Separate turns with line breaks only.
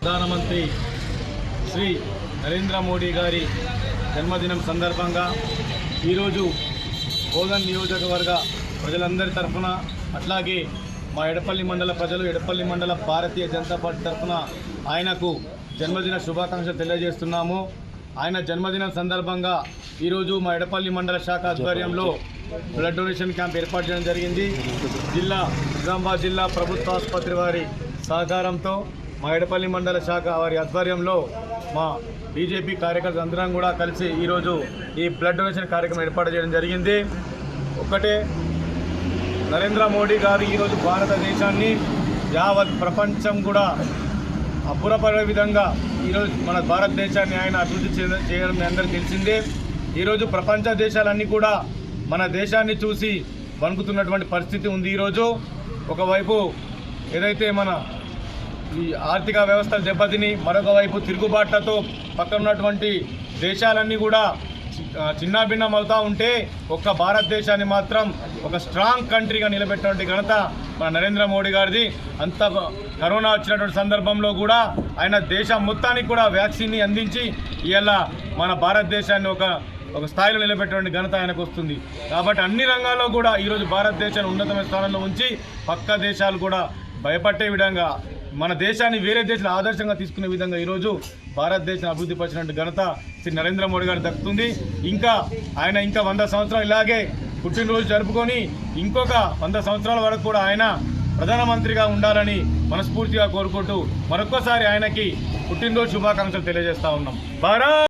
ప్రధానమంత్రి శ్రీ నరేంద్ర మోడీ గారి జన్మదినం సందర్భంగా ఈరోజు కోదన్ నియోజకవర్గ ప్రజలందరి తరఫున అట్లాగే మా ఎడపల్లి మండల ప్రజలు ఎడపల్లి మండల భారతీయ జనతా పార్టీ తరఫున ఆయనకు జన్మదిన శుభాకాంక్షలు తెలియజేస్తున్నాము. ఆయన జన్మదినం సందర్భంగా ఈరోజు మా ఎడపల్లి మండల శాఖ ఆధ్వర్యంలో బ్లడ్ డొనేషన్ క్యాంప్ ఏర్పాటు చేయడం జరిగింది. జిల్లా నిజామాబాద్ జిల్లా ప్రభుత్వ ఆసుపత్రి వారి సహకారంతో మా ఎడపల్లి మండల శాఖ వారి ఆధ్వర్యంలో మా బీజేపీ కార్యకర్తలు అందరం కూడా కలిసి ఈరోజు ఈ బ్లడ్ డొనేషన్ కార్యక్రమం ఏర్పాటు చేయడం జరిగింది. ఒకటే నరేంద్ర మోడీ గారు ఈరోజు భారతదేశాన్ని యావత్ ప్రపంచం కూడా అబ్బురపడే విధంగా ఈరోజు మన భారతదేశాన్ని ఆయన అభివృద్ధి చేయడం అందరికీ తెలిసిందే. ఈరోజు ప్రపంచ దేశాలన్నీ కూడా మన దేశాన్ని చూసి వణుకుతున్నటువంటి పరిస్థితి ఉంది ఈరోజు. ఒకవైపు ఏదైతే మన ఈ ఆర్థిక వ్యవస్థలు దెబ్బతిని మరొక వైపు తిరుగుబాట్లతో పక్కన ఉన్నటువంటి దేశాలన్నీ కూడా చి- చిన్నాభిన్నం అవుతూ ఉంటే ఒక్క భారతదేశాన్ని మాత్రం ఒక స్ట్రాంగ్ కంట్రీగా నిలబెట్టినటువంటి ఘనత మన నరేంద్ర మోడీ గారిది. అంత కరోనా వచ్చినటువంటి సందర్భంలో కూడా ఆయన దేశం మొత్తానికి కూడా వ్యాక్సిన్ని అందించి ఇలా మన భారతదేశాన్ని ఒక ఒక స్థాయిలో నిలబెట్టినటువంటి ఘనత ఆయనకు వస్తుంది. కాబట్టి అన్ని రంగాల్లో కూడా ఈరోజు భారతదేశాన్ని ఉన్నతమైన స్థానంలో ఉంచి పక్క దేశాలు కూడా భయపట్టే విధంగా మన దేశాన్ని వేరే దేశాల ఆదర్శంగా తీసుకునే విధంగా ఈరోజు భారతదేశం అభివృద్ధి పరిచినటువంటి ఘనత శ్రీ నరేంద్ర మోడీ గారు దక్కుతుంది ఇంకా ఆయన ఇంకా వంద సంవత్సరాలు ఇలాగే పుట్టినరోజు జరుపుకొని ఇంకొక వంద సంవత్సరాల వరకు కూడా ఆయన ప్రధానమంత్రిగా ఉండాలని మనస్ఫూర్తిగా కోరుకుంటూ మరొక్కసారి ఆయనకి పుట్టినరోజు శుభాకాంక్షలు తెలియజేస్తా ఉన్నాం. భారత్!